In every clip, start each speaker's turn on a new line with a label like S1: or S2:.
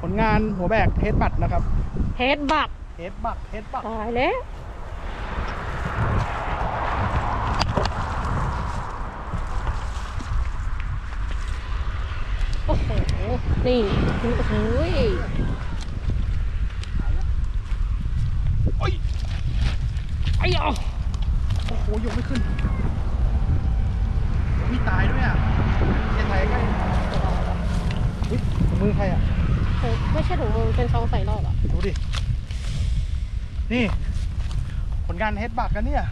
S1: ผลงานหัวแบกเฮดบัตนะครับ
S2: เฮดบัก
S1: เฮดบักเฮดบัก
S2: ตายแล้วโอ้โห นี่โอ้โหย
S1: โอ้ย
S2: ไอ้ยอ
S1: โอ้โหยกไม่ขึ้นมีตายด้วยอะเชียไทยใกล้อุ๊ยมือใครอะ
S2: เฮ้ยไม่ใช่ถุงมือเป็นซองใส่รอบอะ
S1: ดูดิ นี่ ผลงานเฮดบักกันเนี่ย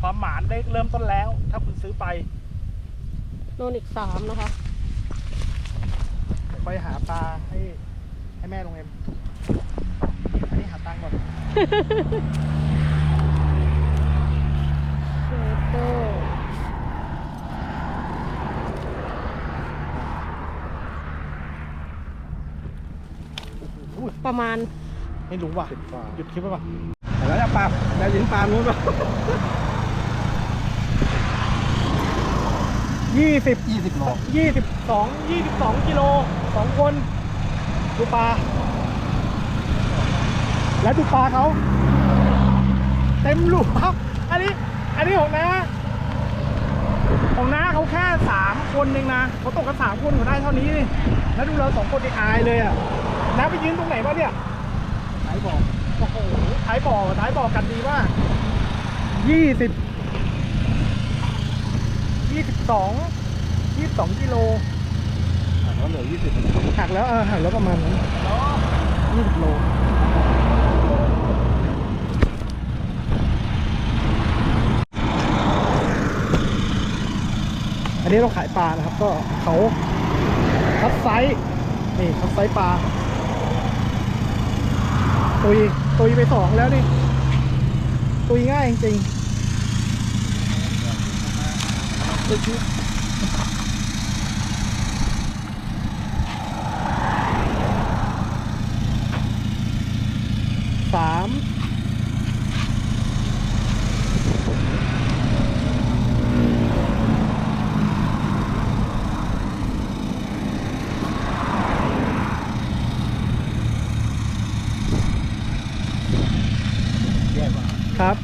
S1: ความหมานได้เริ่มต้นแล้ว ถ้าคุณซื้อไป
S2: โดนอีกสามนะคะ
S1: เดี๋ยวไปหาปลาให้ให้แม่ลงเอ็มอันนี้หาตังค์ก่อน
S2: เชโต
S1: อุ้ย
S2: ประมาณ
S1: ไม่รู้ว่ะหยุดคลิปไปป่ะ
S3: แล้วจะปลาจะยิงปลานู้นป่ะ
S1: ยี่สิบ
S3: ยี่สิบโล
S1: ยี่สิบสองยี่สิบสองกิโลสองคนดูปลา แล้วดูปลาเขาเต็มหลุมครับ อันนี้ อันนี้ของน้าของน้าเขาแค่สามคนเองนะเขาตกกันสามคนเขาได้เท่านี้นี่แล้วดูเราสองคนนี่อายเลยอะ น้าไปยืนตรงไหนวะเนี่ย
S3: ไหนบอก
S1: โอ้โหท้ายบ่อท้ายบ่อกันดีมากยี่สิบยี่สิบสองยี่สิบสองกิโล
S3: แล้วเหลือยี่สิบ
S1: หักแล้วเออหักแล้วประมาณนั้นยี่สิบโลอันนี้เราขายปลานะครับ ก็เขาคัดไซส์นี่คัดไซส์ปลา ตุยตุยไปสองแล้วนี่ตุยง่ายจริงๆสาม ครับ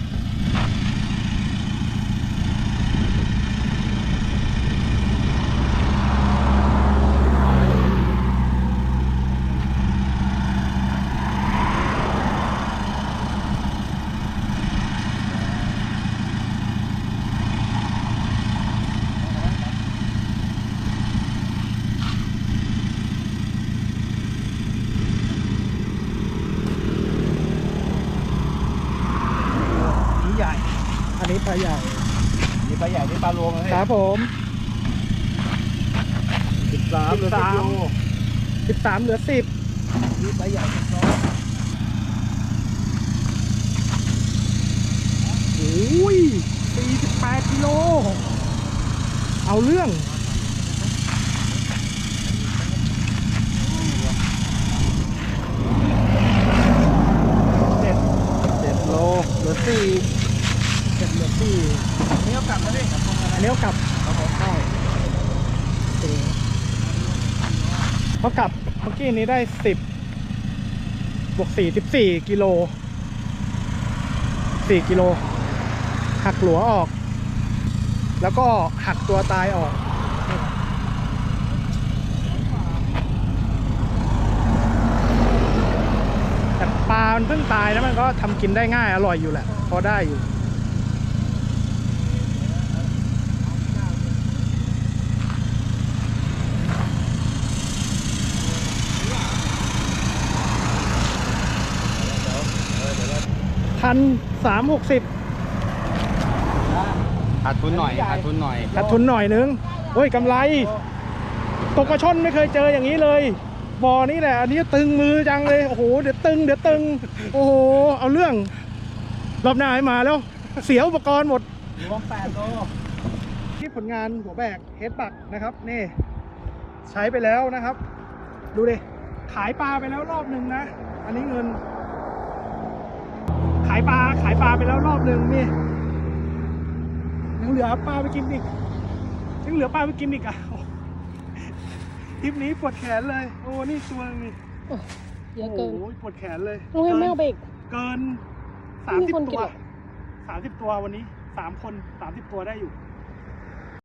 S3: นี่ใหญ่
S1: อันนี้ปลาใหญ่
S3: นี่ปลาใหญ่นี่ปลารวมเลย
S1: ครับผม
S3: สิบสามเหลือสิบโล
S1: สิบสามเหลือสิบ
S3: นี่ปลาใหญ่สิบสอง
S1: โอ้ยสี่สิบแปดกิโล เอาเรื่องเจ็ด
S3: เจ็ดโลเหลือสี่
S1: เจ็ดเหลือสี่
S3: นี่เอากลับมาดิ
S1: อันนี้เอากลับใช่โอเคเขากลับเมื่อกี้นี้ได้สิบบวกสี่สิบสี่กิโลสี่กิโล หักหลัวออก แล้วก็หักตัวตายออกแต่ปลามันเพิ่งตายแล้วมันก็ทำกินได้ง่ายอร่อยอยู่แหละ พอได้อยู่ นสามหกสิบ
S3: ขาดทุนหน่อยขาดทุนหน่อย
S1: ขาดทุนหน่อยนึงเฮ้ยกำไร ตกกระช่อนไม่เคยเจออย่างนี้เลยบ่อนี้แหละอันนี้ตึงมือจังเลย โอ้โห เดี๋ยวตึง เดี๋ยวตึง โอ้โห เอาเรื่อง รอบหน้าให้มาแล้ว เสียอุปกรณ์หมด
S3: รวมแปดโล
S1: ที่ผลงานหัวแบกเฮดบักนะครับ นี่ ใช้ไปแล้วนะครับ ดูดิขายปลาไปแล้วรอบหนึ่งนะ อันนี้เงินขายปลาขายปลาไปแล้วรอบหนึ่งนี่ยังเหลือปลาไปกินอีกยังเหลือปลาไปกินอีกอะโอ้ทริปนี้ปวดแขนเลย โอ้นี่ตัวนึงนี่
S2: เยอะเกิน
S1: โอ้ยปวดแขนเลย
S2: ลุงเห็นไม่เอาเบรก
S1: เกิน
S2: ไม่
S1: สาม
S2: มี
S1: สิบ
S2: คนกิ
S1: ตั
S2: น
S1: ว
S2: หรอ
S1: สามสิบตัววันนี้สามคนสามสิบตัวได้อยู่
S2: อ